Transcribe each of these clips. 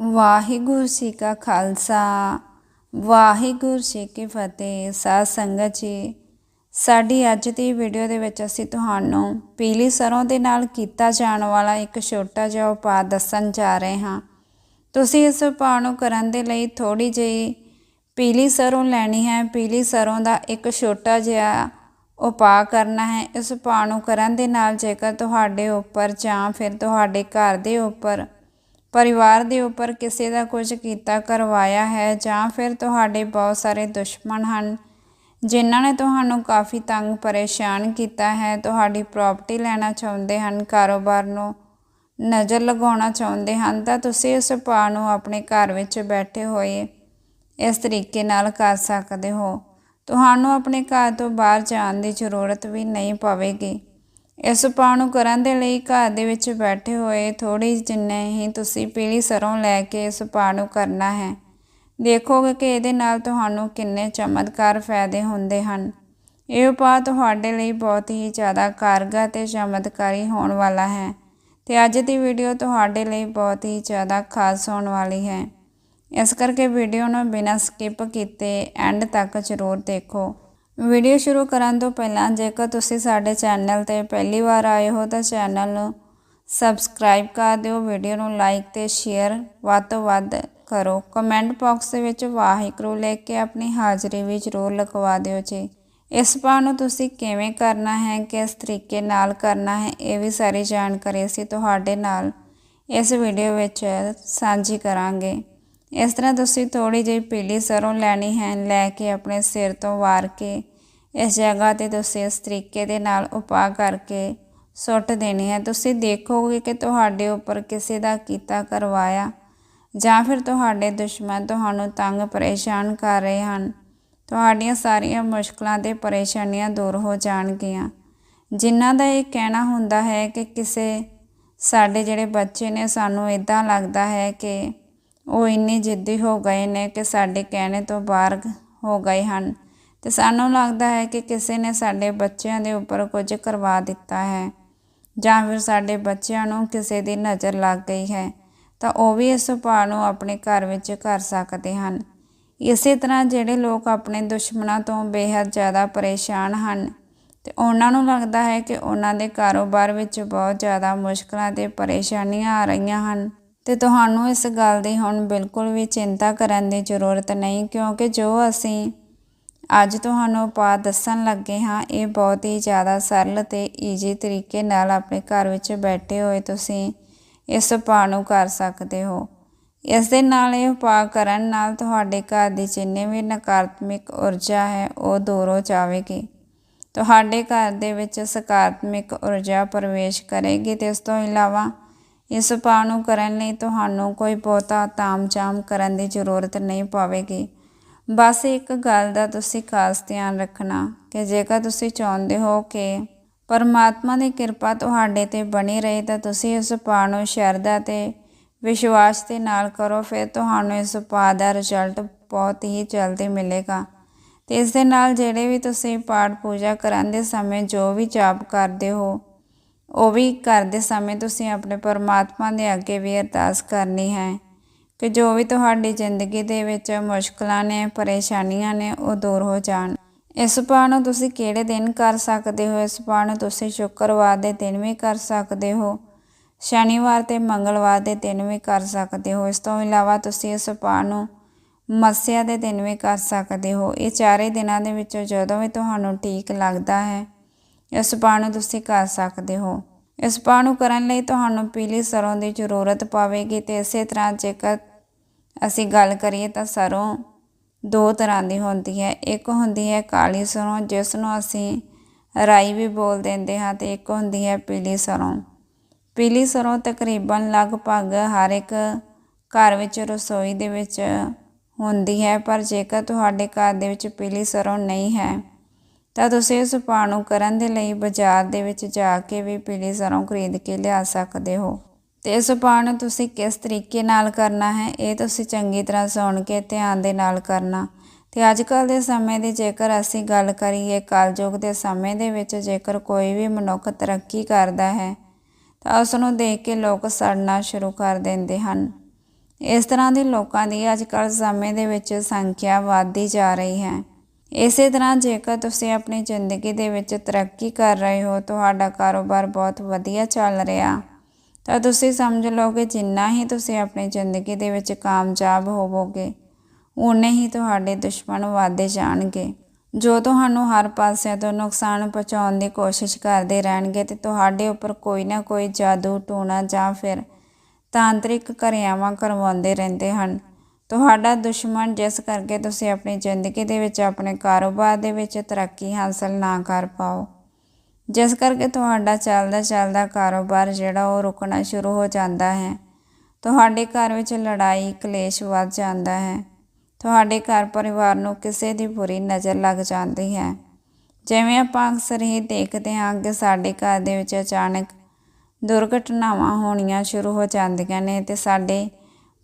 ਵਾਹਿਗੁਰੂ ਜੀ ਕਾ ਖਾਲਸਾ, ਵਾਹਿਗੁਰੂ ਜੀ ਕੀ ਫਤਿਹ। ਸਾਧ ਸੰਗਤ ਜੀ, ਸਾਡੀ ਅੱਜ ਦੀ ਵੀਡੀਓ ਦੇ ਵਿੱਚ ਅਸੀਂ ਤੁਹਾਨੂੰ ਪੀਲੀ ਸਰੋਂ ਦੇ ਨਾਲ ਕੀਤਾ ਜਾਣ ਵਾਲਾ ਇੱਕ ਛੋਟਾ ਜਿਹਾ ਉਪਾਅ ਦੱਸਣ ਜਾ ਰਹੇ ਹਾਂ। ਤੁਸੀਂ ਇਸ ਉਪਾਅ ਨੂੰ ਕਰਨ ਦੇ ਲਈ ਥੋੜੀ ਜਿਹੀ ਪੀਲੀ ਸਰੋਂ ਲੈਣੀ ਹੈ। ਪੀਲੀ ਸਰੋਂ ਦਾ ਇੱਕ ਛੋਟਾ ਜਿਹਾ ਉਪਾਅ ਕਰਨਾ ਹੈ। ਇਸ ਉਪਾਅ ਨੂੰ ਕਰਨ ਦੇ ਨਾਲ ਜੇਕਰ ਤੁਹਾਡੇ ਉੱਪਰ ਜਾਂ ਫਿਰ ਤੁਹਾਡੇ ਘਰ ਦੇ ਉੱਪਰ ਪਰਿਵਾਰ ਦੇ ਉੱਪਰ ਕਿਸੇ ਦਾ ਕੁਝ ਕੀਤਾ, ਕਰਵਾਇਆ ਹੈ ਜਾਂ ਫਿਰ ਤੁਹਾਡੇ ਬਹੁਤ ਸਾਰੇ ਦੁਸ਼ਮਣ ਹਨ, ਜਿਨ੍ਹਾਂ ਨੇ ਤੁਹਾਨੂੰ ਕਾਫੀ ਤੰਗ, ਪਰੇਸ਼ਾਨ ਕੀਤਾ ਹੈ, ਤੁਹਾਡੀ ਪ੍ਰਾਪਰਟੀ ਲੈਣਾ ਚਾਹੁੰਦੇ ਹਨ, ਕਾਰੋਬਾਰ ਨੂੰ ਨਜ਼ਰ ਲਗਾਉਣਾ ਚਾਹੁੰਦੇ ਹਨ, ਤਾਂ ਤੁਸੀਂ ਇਸ ਉਪਾਅ ਨੂੰ ਆਪਣੇ ਘਰ ਵਿੱਚ ਬੈਠੇ ਹੋਏ ਇਸ ਤਰੀਕੇ ਨਾਲ ਕਰ ਸਕਦੇ ਹੋ। ਤੁਹਾਨੂੰ ਆਪਣੇ ਘਰ ਤੋਂ ਬਾਹਰ ਜਾਣ ਦੀ ਜ਼ਰੂਰਤ ਵੀ ਨਹੀਂ ਪਵੇਗੀ। ਇਸ ਉਪਾਅ ਨੂੰ ਕਰਨ ਦੇ ਲਈ ਘਰ ਦੇ ਵਿੱਚ ਬੈਠੇ ਹੋਏ ਥੋੜੀ ਜਿੰਨੇ ਹੀ ਤੁਸੀਂ ਪੀਲੀ ਸਰੋਂ ਲੈ ਕੇ ਇਸ ਉਪਾਅ ਨੂੰ ਕਰਨਾ ਹੈ। ਦੇਖੋਗੇ ਕਿ ਇਹਦੇ ਨਾਲ ਤੁਹਾਨੂੰ ਕਿੰਨੇ ਚਮਤਕਾਰ ਫਾਇਦੇ ਹੁੰਦੇ ਹਨ। ਇਹ ਉਪਾਅ ਤੁਹਾਡੇ ਲਈ ਬਹੁਤ ਹੀ ਜ਼ਿਆਦਾ ਕਾਰਗਰ ਤੇ ਚਮਤਕਾਰੀ ਹੋਣ ਵਾਲਾ ਹੈ ਤੇ ਅੱਜ ਦੀ ਵੀਡੀਓ ਤੁਹਾਡੇ ਲਈ ਬਹੁਤ ਹੀ ਜ਼ਿਆਦਾ ਖਾਸ ਹੋਣ ਵਾਲੀ ਹੈ। ਇਸ ਕਰਕੇ ਵੀਡੀਓ ਨੂੰ ਬਿਨਾਂ ਸਕਿਪ ਕੀਤੇ ਐਂਡ ਤੱਕ ਜ਼ਰੂਰ ਦੇਖੋ। ਵੀਡੀਓ ਸ਼ੁਰੂ ਕਰਨ ਤੋਂ ਪਹਿਲਾਂ ਜੇਕਰ ਤੁਸੀਂ ਸਾਡੇ ਚੈਨਲ ਤੇ ਪਹਿਲੀ ਵਾਰ ਆਏ ਹੋ ਤਾਂ ਚੈਨਲ ਨੂੰ ਸਬਸਕ੍ਰਾਈਬ ਕਰ ਦਿਓ, ਵੀਡੀਓ ਨੂੰ ਲਾਈਕ ਤੇ ਸ਼ੇਅਰ ਵੱਧ ਤੋਂ ਵੱਧ ਕਰੋ। ਕਮੈਂਟ ਬਾਕਸ ਦੇ ਵਿੱਚ ਵਾਹਿਗੁਰੂ ਲਿਖ ਕੇ ਆਪਣੀ ਹਾਜ਼ਰੀ ਵੀ ਜ਼ਰੂਰ ਲਿਖਵਾ ਦਿਓ ਜੀ। ਇਸ ਪਾ ਨੂੰ ਤੁਸੀਂ ਕਿਵੇਂ ਕਰਨਾ ਹੈ, ਕਿਸ ਤਰੀਕੇ ਨਾਲ ਕਰਨਾ ਹੈ, ਇਹ ਵੀ ਸਾਰੀ ਜਾਣਕਾਰੀ ਅਸੀਂ ਤੁਹਾਡੇ ਨਾਲ ਇਸ ਵੀਡੀਓ ਵਿੱਚ ਸਾਂਝੀ ਕਰਾਂਗੇ। ਇਸ ਤਰ੍ਹਾਂ ਤੁਸੀਂ ਥੋੜੀ ਜਿਹੀ ਪੀਲੀ ਸਰੋਂ ਲੈਣੀ ਹੈ, ਲੈ ਕੇ ਆਪਣੇ ਸਿਰ ਤੋਂ ਵਾਰ ਕੇ ਇਸ ਜਗ੍ਹਾ ਤੇ ਤੁਸੀਂ ਇਸ ਤਰੀਕੇ ਦੇ ਨਾਲ ਉਪਾਅ ਕਰਕੇ ਸੁੱਟ ਦੇਣੀ ਹੈ ਤੁਸੀਂ ਦੇਖੋਗੇ ਕਿ ਤੁਹਾਡੇ ਉੱਪਰ ਕਿਸੇ ਦਾ ਕੀਤਾ ਕਰਵਾਇਆ ਜਾਂ ਫਿਰ ਤੁਹਾਡੇ ਦੁਸ਼ਮਣ ਤੁਹਾਨੂੰ ਤੰਗ ਪਰੇਸ਼ਾਨ ਕਰ ਰਹੇ ਹਨ। ਤੁਹਾਡੀਆਂ ਸਾਰੀਆਂ ਮੁਸ਼ਕਲਾਂ ਤੇ ਪਰੇਸ਼ਾਨੀਆਂ ਦੂਰ ਹੋ ਜਾਣਗੀਆਂ। ਜਿਨ੍ਹਾਂ ਦਾ ਇਹ ਕਹਿਣਾ ਹੁੰਦਾ ਹੈ ਕਿ ਕਿਸੇ ਸਾਡੇ ਜਿਹੜੇ ਬੱਚੇ ਨੇ, ਸਾਨੂੰ ਇਦਾਂ ਲੱਗਦਾ ਹੈ ਕਿ ਉਹ ਇੰਨੇ ਜਿੱਦੀ ਹੋ ਗਏ ਨੇ ਕਿ ਸਾਡੇ ਕਹਿਣੇ ਤੋਂ ਬਾਹਰ ਹੋ ਗਏ ਹਨ। ਤੇ ਸਾਨੂੰ ਲੱਗਦਾ ਹੈ ਕਿ ਕਿਸੇ ਨੇ ਸਾਡੇ ਬੱਚਿਆਂ ਦੇ ਉੱਪਰ ਕੁਝ ਕਰਵਾ ਦਿੱਤਾ ਹੈ ਜਾਂ ਫਿਰ ਸਾਡੇ ਬੱਚਿਆਂ ਨੂੰ ਕਿਸੇ ਦੀ ਨਜ਼ਰ ਲੱਗ ਗਈ ਹੈ, ਤਾਂ ਉਹ ਵੀ ਇਸ ਉਪਾਅ ਨੂੰ ਆਪਣੇ ਘਰ ਵਿੱਚ ਕਰ ਸਕਦੇ ਹਨ। ਇਸੇ ਤਰ੍ਹਾਂ ਜਿਹੜੇ ਲੋਕ ਆਪਣੇ ਦੁਸ਼ਮਣਾਂ ਤੋਂ ਬੇहद ਜ਼ਿਆਦਾ ਪਰੇਸ਼ਾਨ ਹਨ ਤੇ ਉਹਨਾਂ ਨੂੰ ਲੱਗਦਾ ਹੈ ਕਿ ਉਹਨਾਂ ਦੇ ਕਾਰੋਬਾਰ ਵਿੱਚ ਬਹੁਤ ਜ਼ਿਆਦਾ ਮੁਸ਼ਕਲਾਂ ਤੇ ਪਰੇਸ਼ਾਨੀਆਂ ਆ ਰਹੀਆਂ ਹਨ। ਤੇ ਤੁਹਾਨੂੰ ਇਸ ਗੱਲ ਦੀ ਹੁਣ ਬਿਲਕੁਲ ਵੀ ਚਿੰਤਾ ਕਰਨ ਦੀ ਜ਼ਰੂਰਤ ਨਹੀਂ, ਕਿਉਂਕਿ ਜੋ ਅਸੀਂ ਅੱਜ ਤੁਹਾਨੂੰ ਉਪਾਅ ਦੱਸਣ ਲੱਗੇ ਹਾਂ, ਇਹ ਬਹੁਤ ਹੀ ਜ਼ਿਆਦਾ ਸਰਲ ਤੇ ਈਜੀ ਤਰੀਕੇ ਨਾਲ ਆਪਣੇ ਘਰ ਵਿੱਚ ਬੈਠੇ ਹੋਏ ਤੁਸੀਂ ਇਸ ਉਪਾਅ ਨੂੰ ਕਰ ਸਕਦੇ ਹੋ। ਇਸ ਦੇ ਨਾਲ ਇਹ ਉਪਾਅ ਕਰਨ ਨਾਲ ਤੁਹਾਡੇ ਘਰ ਦੀ ਜਿੰਨੇ ਵੀ ਨਕਾਰਾਤਮਕ ਊਰਜਾ ਹੈ, ਉਹ ਦੂਰ ਹੋ ਜਾਵੇਗੀ। ਤੁਹਾਡੇ ਘਰ ਦੇ ਵਿੱਚ ਸਕਾਰਾਤਮਕ ਊਰਜਾ ਪ੍ਰਵੇਸ਼ ਕਰੇਗੀ ਤੇ ਇਸ ਤੋਂ ਇਲਾਵਾ ਇਸ ਉਪਾਅ ਨੂੰ ਕਰਨ ਲਈ ਤੁਹਾਨੂੰ ਕੋਈ ਬਹੁਤਾ ਤਾਮਝਾਮ ਕਰਨ ਦੀ ਜ਼ਰੂਰਤ ਨਹੀਂ ਪਵੇਗੀ। ਬਸ ਇੱਕ ਗੱਲ ਦਾ ਤੁਸੀਂ ਖਾਸ ਧਿਆਨ ਰੱਖਣਾ ਕਿ ਜੇਕਰ ਤੁਸੀਂ ਚਾਹੁੰਦੇ ਹੋ ਕਿ ਪਰਮਾਤਮਾ ਦੀ ਕਿਰਪਾ ਤੁਹਾਡੇ ਤੇ ਬਣੀ ਰਹੇ ਤਾਂ ਤੁਸੀਂ ਇਸ ਉਪਾਅ ਨੂੰ ਸ਼ਰਧਾ ਤੇ ਵਿਸ਼ਵਾਸ ਦੇ ਨਾਲ ਕਰੋ, ਫਿਰ ਤੁਹਾਨੂੰ ਇਸ ਉਪਾਅ ਦਾ ਰਿਜ਼ਲਟ ਬਹੁਤ ਹੀ ਜਲਦੀ ਮਿਲੇਗਾ। ਤੇ ਇਸ ਦੇ ਨਾਲ ਜਿਹੜੇ ਵੀ ਤੁਸੀਂ ਪਾਠ ਪੂਜਾ ਕਰਨ ਦੇ ਸਮੇਂ ਜੋ ਵੀ ਜਾਪ ਕਰਦੇ ਹੋ ਉਹ ਵੀ ਕਰਦੇ ਸਮੇਂ ਤੁਸੀਂ ਆਪਣੇ ਪਰਮਾਤਮਾ ਦੇ ਅੱਗੇ ਵੀ ਅਰਦਾਸ ਕਰਨੀ ਹੈ ਕਿ ਜੋ ਵੀ ਤੁਹਾਡੀ ਜ਼ਿੰਦਗੀ ਦੇ ਵਿੱਚ ਮੁਸ਼ਕਲਾਂ ਨੇ, ਪਰੇਸ਼ਾਨੀਆਂ ਨੇ, ਉਹ ਦੂਰ ਹੋ ਜਾਣ। ਇਸ ਉਪਾਅ ਨੂੰ ਤੁਸੀਂ ਕਿਹੜੇ ਦਿਨ ਕਰ ਸਕਦੇ ਹੋ? ਇਸ ਉਪਾਅ ਨੂੰ ਤੁਸੀਂ ਸ਼ੁੱਕਰਵਾਰ ਦੇ ਦਿਨ ਵੀ ਕਰ ਸਕਦੇ ਹੋ। ਸ਼ਨੀਵਾਰ ਤੇ ਮੰਗਲਵਾਰ ਦੇ ਦਿਨ ਵੀ ਕਰ ਸਕਦੇ ਹੋ। ਇਸ ਤੋਂ ਇਲਾਵਾ ਤੁਸੀਂ ਇਸ ਉਪਾਅ ਨੂੰ ਮੱਸਿਆ ਦੇ ਦਿਨ ਵੀ ਕਰ ਸਕਦੇ ਹੋ। ਇਹ ਚਾਰੇ ਦਿਨਾਂ ਦੇ ਵਿੱਚੋਂ ਜਦੋਂ ਵੀ ਤੁਹਾਨੂੰ ਠੀਕ ਲੱਗਦਾ ਹੈ ਇਸ ਉਪਾਅ ਨੂੰ ਤੁਸੀਂ ਕਰ ਸਕਦੇ ਹੋ। ਇਸ ਉਪਾਅ ਨੂੰ ਕਰਨ ਲਈ ਤੁਹਾਨੂੰ ਪੀਲੀ ਸਰੋਂ ਦੀ ਜ਼ਰੂਰਤ ਪਵੇਗੀ ਤੇ ਇਸੇ ਤਰ੍ਹਾਂ ਜੇਕਰ ਅਸੀਂ ਗੱਲ ਕਰੀਏ ਤਾਂ ਸਰੋਂ ਦੋ ਤਰ੍ਹਾਂ ਦੀ ਹੁੰਦੀ ਹੈ। ਇੱਕ ਹੁੰਦੀ ਹੈ ਕਾਲੀ ਸਰੋਂ, ਜਿਸ ਨੂੰ ਅਸੀਂ ਰਾਈ ਵੀ ਬੋਲ ਦਿੰਦੇ ਹਾਂ ਤੇ ਇੱਕ ਹੁੰਦੀ ਹੈ ਪੀਲੀ ਸਰੋਂ। ਪੀਲੀ ਸਰੋਂ ਤਕਰੀਬਨ ਲਗਭਗ ਹਰ ਇੱਕ ਘਰ ਵਿੱਚ ਰਸੋਈ ਦੇ ਵਿੱਚ ਹੁੰਦੀ ਹੈ, ਪਰ ਜੇਕਰ ਤੁਹਾਡੇ ਘਰ ਦੇ ਵਿੱਚ ਪੀਲੀ ਸਰੋਂ ਨਹੀਂ ਹੈ ਤਾਂ ਤੁਸੀਂ ਇਸ ਉਪਾਅ ਨੂੰ ਕਰਨ ਦੇ ਲਈ ਬਾਜ਼ਾਰ ਦੇ ਵਿੱਚ ਜਾ ਕੇ ਵੀ ਪੀਲੀ ਸਰੋਂ ਖਰੀਦ ਕੇ ਲਿਆ ਸਕਦੇ ਹੋ। ਤੇ ਇਸ ਉਪਾਅ ਨੂੰ ਤੁਸੀਂ ਕਿਸ ਤਰੀਕੇ ਨਾਲ ਕਰਨਾ ਹੈ, ਇਹ ਤੁਸੀਂ ਚੰਗੀ ਤਰ੍ਹਾਂ ਸੁਣ ਕੇ ਧਿਆਨ ਦੇ ਨਾਲ ਕਰਨਾ। ਤੇ ਅੱਜ ਕੱਲ ਦੇ ਸਮੇਂ ਦੀ ਜੇਕਰ ਅਸੀਂ ਗੱਲ ਕਰੀਏ, ਕਲਯੁਗ ਦੇ ਸਮੇਂ ਦੇ ਵਿੱਚ ਜੇਕਰ ਕੋਈ ਵੀ ਮਨੁੱਖ ਤਰੱਕੀ ਕਰਦਾ ਹੈ, ਤਾਂ ਉਸ ਨੂੰ ਦੇਖ ਕੇ ਲੋਕ ਸੜਨਾ ਸ਼ੁਰੂ ਕਰ ਦਿੰਦੇ ਹਨ। ਇਸ ਤਰ੍ਹਾਂ ਦੇ ਲੋਕਾਂ ਦੀ ਅੱਜ ਕੱਲ੍ਹ ਸਮੇਂ ਦੇ ਵਿੱਚ ਸੰਖਿਆ ਵੱਧਦੀ ਜਾ ਰਹੀ ਹੈ। ਇਸੇ ਤਰ੍ਹਾਂ ਜੇਕਰ ਤੁਸੀਂ ਆਪਣੀ ਜ਼ਿੰਦਗੀ ਦੇ ਵਿੱਚ ਤਰੱਕੀ ਕਰ ਰਹੇ ਹੋ, ਤੁਹਾਡਾ ਕਾਰੋਬਾਰ ਬਹੁਤ ਵਧੀਆ ਚੱਲ ਰਿਹਾ। ਤਾਂ ਤੁਸੀਂ ਸਮਝ ਲਓ ਕਿ ਜਿੰਨਾ ਹੀ ਤੁਸੀਂ ਆਪਣੀ ਜ਼ਿੰਦਗੀ ਦੇ ਵਿੱਚ ਕਾਮਯਾਬ ਹੋਵੋਗੇ ਉਨੇ ਹੀ ਤੁਹਾਡੇ ਦੁਸ਼ਮਣ ਵਧਦੇ ਜਾਣਗੇ। ਜੋ ਤੁਹਾਨੂੰ ਹਰ ਪਾਸਿਆਂ ਤੋਂ ਨੁਕਸਾਨ ਪਹੁੰਚਾਉਣ ਦੀ ਕੋਸ਼ਿਸ਼ ਕਰਦੇ ਰਹਿਣਗੇ ਤੇ ਤੁਹਾਡੇ ਉੱਪਰ ਕੋਈ ਨਾ ਕੋਈ ਜਾਦੂ, ਟੂਣਾ ਜਾਂ ਫਿਰ ਤਾਂਤਰਿਕ ਕਿਰਿਆਵਾਂ ਕਰਵਾਉਂਦੇ ਰਹਿੰਦੇ ਹਨ। ਤੁਹਾਡਾ ਦੁਸ਼ਮਣ ਜਿਸ ਕਰਕੇ ਤੁਸੀਂ ਆਪਣੀ ਜ਼ਿੰਦਗੀ ਦੇ ਵਿੱਚ ਆਪਣੇ ਕਾਰੋਬਾਰ ਦੇ ਵਿੱਚ ਤਰੱਕੀ ਹਾਸਲ ਨਾ ਕਰ ਪਾਓ। ਜਿਸ ਕਰਕੇ ਤੁਹਾਡਾ ਚੱਲਦਾ ਚੱਲਦਾ ਕਾਰੋਬਾਰ ਜਿਹੜਾ ਉਹ ਰੁਕਣਾ ਸ਼ੁਰੂ ਹੋ ਜਾਂਦਾ ਹੈ। ਤੁਹਾਡੇ ਘਰ ਵਿੱਚ ਲੜਾਈ, ਕਲੇਸ਼ ਵੱਧ ਜਾਂਦਾ ਹੈ। ਤੁਹਾਡੇ ਘਰ ਪਰਿਵਾਰ ਨੂੰ ਕਿਸੇ ਦੀ ਬੁਰੀ ਨਜ਼ਰ ਲੱਗ ਜਾਂਦੀ ਹੈ। ਜਿਵੇਂ ਆਪਾਂ ਅਕਸਰ ਹੀ ਦੇਖਦੇ ਹਾਂ ਕਿ ਸਾਡੇ ਘਰ ਦੇ ਵਿੱਚ ਅਚਾਨਕ ਦੁਰਘਟਨਾਵਾਂ ਹੋਣੀਆਂ ਸ਼ੁਰੂ ਹੋ ਜਾਂਦੀਆਂ ਨੇ ਤੇ ਸਾਡੇ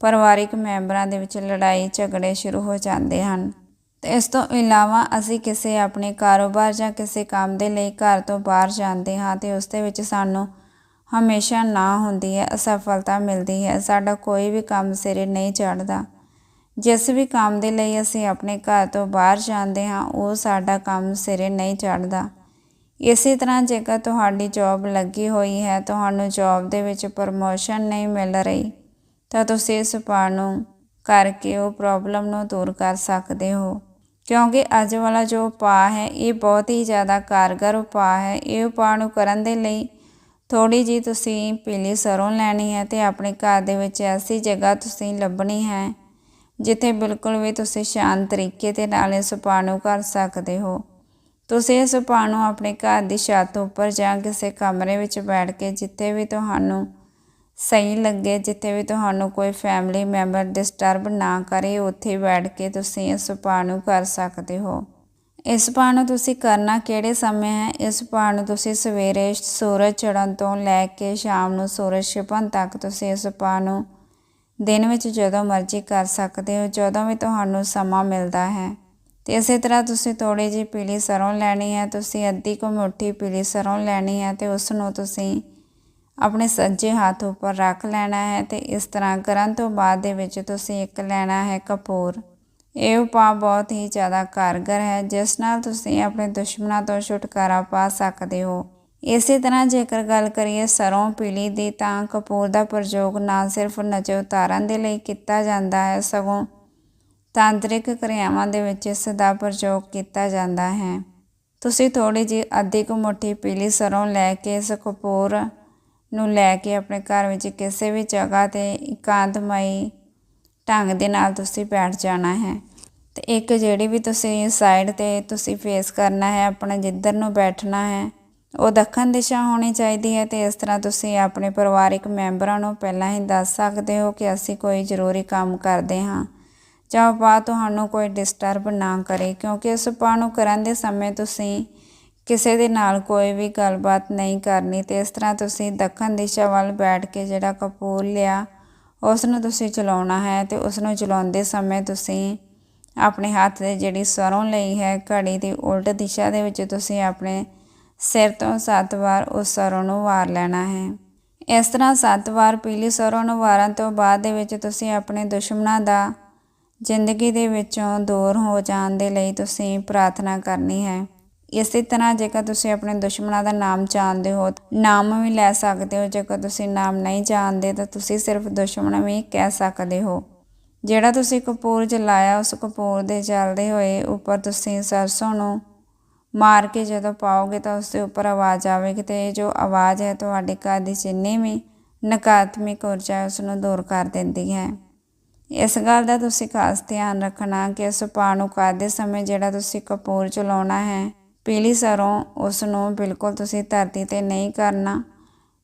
ਪਰਿਵਾਰਿਕ ਮੈਂਬਰਾਂ ਦੇ ਵਿੱਚ ਲੜਾਈ ਝਗੜੇ ਸ਼ੁਰੂ ਹੋ ਜਾਂਦੇ ਹਨ। ਤੇ ਇਸ ਤੋਂ ਇਲਾਵਾ ਅਸੀਂ ਕਿਸੇ ਆਪਣੇ ਕਾਰੋਬਾਰ ਜਾਂ ਕਿਸੇ ਕੰਮ ਦੇ ਲਈ ਘਰ ਤੋਂ ਬਾਹਰ ਜਾਂਦੇ ਹਾਂ ਤੇ ਉਸ ਦੇ ਵਿੱਚ ਸਾਨੂੰ ਹਮੇਸ਼ਾ ਨਾ ਹੁੰਦੀ ਹੈ, ਅਸਫਲਤਾ ਮਿਲਦੀ ਹੈ, ਸਾਡਾ ਕੋਈ ਵੀ ਕੰਮ ਸਿਰੇ ਨਹੀਂ ਚੜ੍ਹਦਾ। ਜਿਸ ਵੀ ਕੰਮ ਦੇ ਲਈ ਅਸੀਂ ਆਪਣੇ ਘਰ ਤੋਂ ਬਾਹਰ ਜਾਂਦੇ ਹਾਂ, ਉਹ ਸਾਡਾ ਕੰਮ ਸਿਰੇ ਨਹੀਂ ਚੜ੍ਹਦਾ। ਇਸੇ ਤਰ੍ਹਾਂ ਜੇਕਰ ਤੁਹਾਡੀ ਜੌਬ ਲੱਗੀ ਹੋਈ ਹੈ, ਤੁਹਾਨੂੰ ਜੌਬ ਦੇ ਵਿੱਚ ਪ੍ਰਮੋਸ਼ਨ ਨਹੀਂ ਮਿਲ ਰਹੀ ਤਾਂ ਤੁਸੀਂ ਇਸ ਉਪਾਅ ਨੂੰ ਕਰਕੇ ਉਹ ਪ੍ਰੋਬਲਮ ਨੂੰ ਦੂਰ ਕਰ ਸਕਦੇ ਹੋ। ਕਿਉਂਕਿ ਅੱਜ ਵਾਲਾ ਜੋ ਉਪਾਅ ਹੈ, ਇਹ ਬਹੁਤ ਹੀ ਜ਼ਿਆਦਾ ਕਾਰਗਰ ਉਪਾਅ ਹੈ। ਇਹ ਉਪਾਅ ਨੂੰ ਕਰਨ ਦੇ ਲਈ ਥੋੜੀ ਜੀ ਤੁਸੀਂ ਪੀਲੀ ਸਰੋਂ ਲੈਣੀ ਹੈ ਤੇ ਆਪਣੇ ਘਰ ਦੇ ਵਿੱਚ ਐਸੀ ਜਗ੍ਹਾ ਤੁਸੀਂ ਲੱਭਣੀ ਹੈ, ਜਿੱਥੇ ਬਿਲਕੁਲ ਵੀ ਤੁਸੀਂ ਸ਼ਾਂਤ ਤਰੀਕੇ ਦੇ ਨਾਲ ਇਸ ਉਪਾਅ ਨੂੰ ਕਰ ਸਕਦੇ ਹੋ। ਤੁਸੀਂ ਇਸ ਉਪਾਅ ਨੂੰ ਆਪਣੇ ਘਰ ਦੀ ਛੱਤ ਉੱਪਰ ਜਾਂ ਕਿਸੇ ਕਮਰੇ ਵਿੱਚ ਬੈਠ ਕੇ ਜਿੱਥੇ ਵੀ ਤੁਹਾਨੂੰ ਸਹੀ ਲੱਗੇ, ਜਿੱਥੇ ਵੀ ਤੁਹਾਨੂੰ ਕੋਈ ਫੈਮਿਲੀ ਮੈਂਬਰ ਡਿਸਟਰਬ ਨਾ ਕਰੇ, ਉੱਥੇ ਬੈਠ ਕੇ ਤੁਸੀਂ ਇਸ ਉਪਾਅ ਨੂੰ ਕਰ ਸਕਦੇ ਹੋ। ਇਸ ਉਪਾਅ ਨੂੰ ਤੁਸੀਂ ਕਰਨਾ ਕਿਹੜੇ ਸਮੇਂ ਹੈ? ਇਸ ਉਪਾਅ ਨੂੰ ਤੁਸੀਂ ਸਵੇਰੇ ਸੂਰਜ ਚੜ੍ਹਨ ਤੋਂ ਲੈ ਕੇ ਸ਼ਾਮ ਨੂੰ ਸੂਰਜ ਛਿਪਣ ਤੱਕ ਤੁਸੀਂ ਇਸ ਉਪਾਅ ਨੂੰ ਦਿਨ ਵਿੱਚ ਜਦੋਂ ਮਰਜ਼ੀ ਕਰ ਸਕਦੇ ਹੋ, ਜਦੋਂ ਵੀ ਤੁਹਾਨੂੰ ਸਮਾਂ ਮਿਲਦਾ ਹੈ। ਤੇ ਇਸੇ ਤਰ੍ਹਾਂ ਤੁਸੀਂ ਥੋੜੀ ਜਿਹੀ ਪੀਲੀ ਸਰੋਂ ਲੈਣੀ ਹੈ, ਤੁਸੀਂ ਅੱਧੀ ਕੁ ਮੁੱਠੀ ਪੀਲੀ ਸਰੋਂ ਲੈਣੀ ਹੈ ਤੇ ਉਸ ਨੂੰ ਤੁਸੀਂ ਆਪਣੇ ਸੱਜੇ ਹੱਥ ਉੱਪਰ ਰੱਖ ਲੈਣਾ ਹੈ ਤੇ ਇਸ ਤਰ੍ਹਾਂ ਕਰਨ ਤੋਂ ਬਾਅਦ ਦੇ ਵਿੱਚ ਤੁਸੀਂ ਇੱਕ ਲੈਣਾ ਹੈ ਕਪੂਰ। ਇਹ ਉਪਾਅ ਬਹੁਤ ਹੀ ਜ਼ਿਆਦਾ ਕਾਰਗਰ ਹੈ, ਜਿਸ ਨਾਲ ਤੁਸੀਂ ਆਪਣੇ ਦੁਸ਼ਮਣਾਂ ਤੋਂ ਛੁਟਕਾਰਾ ਪਾ ਸਕਦੇ ਹੋ। ਇਸੇ ਤਰ੍ਹਾਂ ਜੇਕਰ ਗੱਲ ਕਰੀਏ ਸਰੋਂ ਪੀਲੀ ਦੀ, ਤਾਂ ਕਪੂਰ ਦਾ ਪ੍ਰਯੋਗ ਨਾ ਸਿਰਫ ਨਜ਼ਰ ਉਤਾਰਨ ਦੇ ਲਈ ਕੀਤਾ ਜਾਂਦਾ ਹੈ, ਸਗੋਂ ਤਾਂਤਰਿਕ ਕਿਰਿਆਵਾਂ ਦੇ ਵਿੱਚ ਇਸ ਦਾ ਪ੍ਰਯੋਗ ਕੀਤਾ ਜਾਂਦਾ ਹੈ। ਤੁਸੀਂ ਥੋੜੀ ਜਿਹੀ ਅੱਧੀ ਕੁ ਮੁੱਠੀ ਪੀਲੀ ਸਰੋਂ ਲੈ ਕੇ ਇਸ ਕਪੂਰ ਨੂੰ ਲੈ ਕੇ ਆਪਣੇ ਘਰ ਵਿੱਚ ਕਿਸੇ ਵੀ ਜਗ੍ਹਾ ਤੇ ਇਕਾਂਤਮਈ ਢੰਗ ਦੇ ਨਾਲ ਤੁਸੀਂ ਬੈਠ ਜਾਣਾ ਹੈ। ਤੇ ਇੱਕ ਜਿਹੜੀ ਵੀ ਤੁਸੀਂ ਸਾਈਡ ਤੇ ਤੁਸੀਂ ਫੇਸ ਕਰਨਾ ਹੈ, ਆਪਣਾ ਜਿੱਧਰ ਨੂੰ ਬੈਠਣਾ ਹੈ, ਉਹ ਦੱਖਣ ਦਿਸ਼ਾ ਹੋਣੀ ਚਾਹੀਦੀ ਹੈ ਤੇ ਇਸ ਤਰ੍ਹਾਂ ਤੁਸੀਂ ਆਪਣੇ ਪਰਿਵਾਰਿਕ ਮੈਂਬਰਾਂ ਨੂੰ ਪਹਿਲਾਂ ਹੀ ਦੱਸ ਸਕਦੇ ਹੋ ਕਿ ਅਸੀਂ ਕੋਈ ਜ਼ਰੂਰੀ ਕੰਮ ਕਰਦੇ ਹਾਂ ਜਾਂ ਉਪਾਅ ਤੁਹਾਨੂੰ ਕੋਈ ਡਿਸਟਰਬ ਨਾ ਕਰੇ, ਕਿਉਂਕਿ ਇਸ ਉਪਾਅ ਨੂੰ ਕਰਨ ਦੇ ਸਮੇਂ ਤੁਸੀਂ ਕਿਸੇ ਦੇ ਨਾਲ ਕੋਈ ਵੀ ਗੱਲਬਾਤ ਨਹੀਂ ਕਰਨੀ ਤੇ ਇਸ ਤਰ੍ਹਾਂ ਤੁਸੀਂ ਦੱਖਣ ਦਿਸ਼ਾ ਵੱਲ ਬੈਠ ਕੇ ਜਿਹੜਾ ਕਪੂਰ ਲਿਆ ਉਸ ਨੂੰ ਤੁਸੀਂ ਚਲਾਉਣਾ ਹੈ ਤੇ ਉਸ ਨੂੰ ਚਲਾਉਂਦੇ ਸਮੇਂ ਤੁਸੀਂ ਆਪਣੇ ਹੱਥ ਦੇ ਜਿਹੜੀ ਸਰੋਂ ਲਈ ਹੈ, ਘੜੀ ਦੀ ਉਲਟ ਦਿਸ਼ਾ ਦੇ ਵਿੱਚ ਤੁਸੀਂ ਆਪਣੇ ਸਿਰ ਤੋਂ ਸੱਤ ਵਾਰ ਉਸ ਸਰੋਂ ਨੂੰ ਵਾਰ ਲੈਣਾ ਹੈ। ਇਸ ਤਰ੍ਹਾਂ ਸੱਤ ਵਾਰ ਪੀਲੀ ਸਰੋਂ ਨੂੰ ਵਾਰਨ ਤੋਂ ਬਾਅਦ ਦੇ ਵਿੱਚ ਤੁਸੀਂ ਆਪਣੇ ਦੁਸ਼ਮਣਾਂ ਦਾ ਜ਼ਿੰਦਗੀ ਦੇ ਵਿੱਚੋਂ ਦੂਰ ਹੋ ਜਾਣ ਦੇ ਲਈ ਤੁਸੀਂ ਪ੍ਰਾਰਥਨਾ ਕਰਨੀ ਹੈ। ਇਸੇ ਤਰ੍ਹਾਂ ਜੇਕਰ ਤੁਸੀਂ ਆਪਣੇ ਦੁਸ਼ਮਣਾਂ ਦਾ ਨਾਮ ਜਾਣਦੇ ਹੋ, ਨਾਮ ਵੀ ਲੈ ਸਕਦੇ ਹੋ। ਜੇਕਰ ਤੁਸੀਂ ਨਾਮ ਨਹੀਂ ਜਾਣਦੇ, ਤਾਂ ਤੁਸੀਂ ਸਿਰਫ ਦੁਸ਼ਮਣ ਵੀ ਕਹਿ ਸਕਦੇ ਹੋ। ਜਿਹੜਾ ਤੁਸੀਂ ਕਪੂਰ ਜਲਾਇਆ, ਉਸ ਕਪੂਰ ਦੇ ਚੱਲਦੇ ਹੋਏ ਉੱਪਰ ਤੁਸੀਂ ਸਰਸੋਂ ਨੂੰ ਮਾਰ ਕੇ ਜਦੋਂ ਪਾਓਗੇ, ਤਾਂ ਉਸ ਦੇ ਉੱਪਰ ਆਵਾਜ਼ ਆਵੇਗੀ ਤੇ ਇਹ ਜੋ ਆਵਾਜ਼ ਹੈ, ਤੁਹਾਡੇ ਘਰ ਦੀ ਜਿੰਨੀ ਵੀ ਨਕਾਰਾਤਮਕ ਊਰਜਾ ਹੈ ਉਸ ਨੂੰ ਦੂਰ ਕਰ ਦਿੰਦੀ ਹੈ। ਇਸ ਗੱਲ ਦਾ ਤੁਸੀਂ ਖਾਸ ਧਿਆਨ ਰੱਖਣਾ ਕਿ ਉਸ ਉਪਾਅ ਨੂੰ ਕਰਦੇ ਸਮੇਂ ਜਿਹੜਾ ਤੁਸੀਂ ਕਪੂਰ ਚਲਾਉਣਾ ਹੈ ਪੀਲੀ ਸਰੋਂ, ਉਸ ਨੂੰ ਬਿਲਕੁਲ ਤੁਸੀਂ ਧਰਤੀ ਤੇ ਨਹੀਂ ਕਰਨਾ।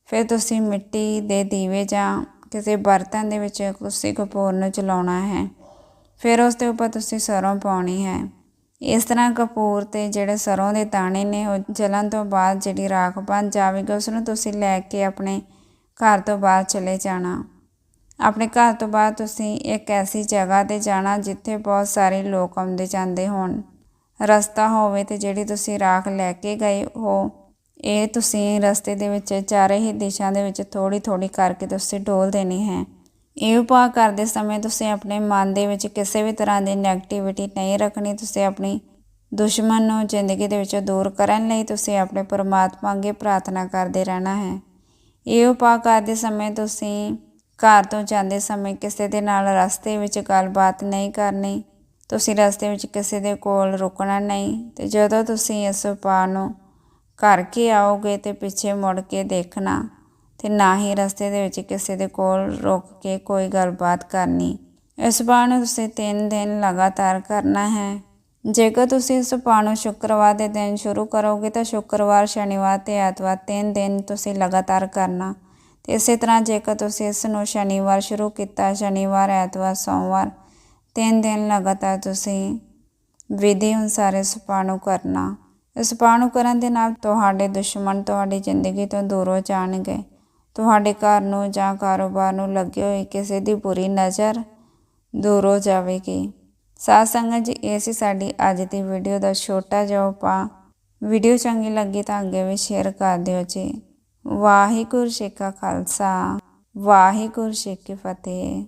ਫਿਰ ਤੁਸੀਂ ਮਿੱਟੀ ਦੇ ਦੀਵੇ ਜਾਂ ਕਿਸੇ ਬਰਤਨ ਦੇ ਵਿੱਚ ਤੁਸੀਂ ਕਪੂਰ ਨੂੰ ਜਲਾਉਣਾ ਹੈ। ਫਿਰ ਉਸ ਦੇ ਉੱਪਰ ਤੁਸੀਂ ਸਰੋਂ ਪਾਉਣੀ ਹੈ। ਇਸ ਤਰ੍ਹਾਂ ਕਪੂਰ ਤੇ ਜਿਹੜੇ ਸਰੋਂ ਦੇ ਦਾਣੇ ਨੇ, ਉਹ ਜਲਣ ਤੋਂ ਬਾਅਦ ਜਿਹੜੀ ਰਾਖ ਬਣ ਜਾਵੇਗੀ, ਉਸ ਨੂੰ ਤੁਸੀਂ ਲੈ ਕੇ ਆਪਣੇ ਘਰ ਤੋਂ ਬਾਹਰ ਚਲੇ ਜਾਣਾ। ਆਪਣੇ ਘਰ ਤੋਂ ਬਾਅਦ ਤੁਸੀਂ ਇੱਕ ਐਸੀ ਜਗ੍ਹਾ ਤੇ ਜਾਣਾ ਜਿੱਥੇ ਬਹੁਤ ਸਾਰੇ ਲੋਕ ਆਉਂਦੇ ਜਾਂਦੇ ਹੋਣ। ਰਸਤਾ ਹੋਵੇ ਤੇ ਜਿਹੜੀ ਤੁਸੀਂ ਰਾਖ ਲੈ ਕੇ ਗਏ ਹੋ, ਇਹ ਤੁਸੀਂ ਰਸਤੇ ਦੇ ਵਿੱਚ ਚਾਰੇ ਹੀ ਦਿਸ਼ਾ ਦੇ ਵਿੱਚ ਥੋੜੀ ਥੋੜੀ ਕਰਕੇ ਤੁਸੀਂ ਡੋਲ ਦੇਣੀ ਹੈ। ਇਹ ਉਪਾਅ ਕਰਦੇ ਸਮੇਂ ਤੁਸੀਂ ਆਪਣੇ ਮਨ ਦੇ ਵਿੱਚ ਕਿਸੇ ਵੀ ਤਰ੍ਹਾਂ ਦੀ ਨੈਗੇਟਿਵਿਟੀ ਨਹੀਂ ਰੱਖਣੀ, ਤੁਸੀਂ ਆਪਣੀ ਦੁਸ਼ਮਣ ਨੂੰ ਜ਼ਿੰਦਗੀ ਦੇ ਵਿੱਚੋਂ ਦੂਰ ਕਰਨ ਲਈ ਤੁਸੀਂ ਆਪਣੇ ਪਰਮਾਤਮਾ ਅੱਗੇ ਪ੍ਰਾਰਥਨਾ ਕਰਦੇ ਰਹਿਣਾ ਹੈ। ਇਹ ਉਪਾਅ ਕਰਦੇ ਸਮੇਂ ਤੁਸੀਂ ਘਰ ਤੋਂ ਜਾਂਦੇ ਸਮੇਂ ਕਿਸੇ ਦੇ ਨਾਲ ਰਸਤੇ ਵਿੱਚ ਗੱਲਬਾਤ ਨਹੀਂ ਕਰਨੀ ਤੁਸੀਂ ਰਸਤੇ ਵਿੱਚ ਕਿਸੇ ਦੇ ਕੋਲ ਰੁਕਣਾ ਨਹੀਂ ਤੇ ਜਦੋਂ ਤੁਸੀਂ ਇਸ ਉਪਾਅ ਨੂੰ ਕਰਕੇ ਆਓਗੇ ਤੇ ਪਿੱਛੇ ਮੁੜ ਕੇ ਦੇਖਣਾ ਤੇ ਨਾ ਹੀ ਰਸਤੇ ਦੇ ਵਿੱਚ ਕਿਸੇ ਦੇ ਕੋਲ ਰੁਕ ਕੇ ਕੋਈ ਗੱਲਬਾਤ ਕਰਨੀ ਇਸ ਉਪਾਅ ਨੂੰ ਤੁਸੀਂ 3 ਦਿਨ ਲਗਾਤਾਰ ਕਰਨਾ ਹੈ ਜੇਕਰ ਤੁਸੀਂ ਇਸ ਉਪਾਅ ਨੂੰ ਸ਼ੁੱਕਰਵਾਰ ਦੇ ਦਿਨ ਸ਼ੁਰੂ ਕਰੋਗੇ ਤਾਂ ਸ਼ੁੱਕਰਵਾਰ ਸ਼ਨੀਵਾਰ ਤੇ ਐਤਵਾਰ ਤਿੰਨ ਦਿਨ ਤੁਸੀਂ ਲਗਾਤਾਰ ਕਰਨਾ ਤੇ ਇਸੇ ਤਰ੍ਹਾਂ ਜੇਕਰ ਤੁਸੀਂ ਇਸ ਨੂੰ ਸ਼ਨੀਵਾਰ ਸ਼ੁਰੂ ਕੀਤਾ ਸ਼ਨੀਵਾਰ ਐਤਵਾਰ ਸੋਮਵਾਰ ਤਿੰਨ ਦਿਨ ਲਗਾਤਾਰ ਤੁਸੀਂ ਵਿਧੀ ਅਨੁਸਾਰ ਇਸ ਉਪਾਅ ਨੂੰ ਕਰਨਾ। ਇਸ ਉਪਾਅ ਨੂੰ ਕਰਨ ਦੇ ਨਾਲ ਤੁਹਾਡੇ ਦੁਸ਼ਮਣ ਤੁਹਾਡੀ ਜ਼ਿੰਦਗੀ ਤੋਂ ਦੂਰ ਹੋ ਜਾਣਗੇ। ਤੁਹਾਡੇ ਘਰ ਨੂੰ ਜਾਂ ਕਾਰੋਬਾਰ ਨੂੰ ਲੱਗੇ ਹੋਈ ਕਿਸੇ ਦੀ ਬੁਰੀ ਨਜ਼ਰ ਦੂਰ ਹੋ ਜਾਵੇਗੀ। ਸਾਧ ਸੰਗਤ ਜੀ, ਇਹ ਸੀ ਸਾਡੀ ਅੱਜ ਦੀ ਵੀਡੀਓ ਦਾ ਛੋਟਾ ਜਿਹਾ ਉਪਾਅ। ਵੀਡੀਓ ਚੰਗੀ ਲੱਗੀ ਤਾਂ ਅੱਗੇ ਵੀ ਸ਼ੇਅਰ ਕਰ ਦਿਓ ਜੀ। ਵਾਹਿਗੁਰੂ ਜੀ ਕਾ ਖਾਲਸਾ, ਵਾਹਿਗੁਰੂ ਜੀ ਕੀ ਫਤਿਹ।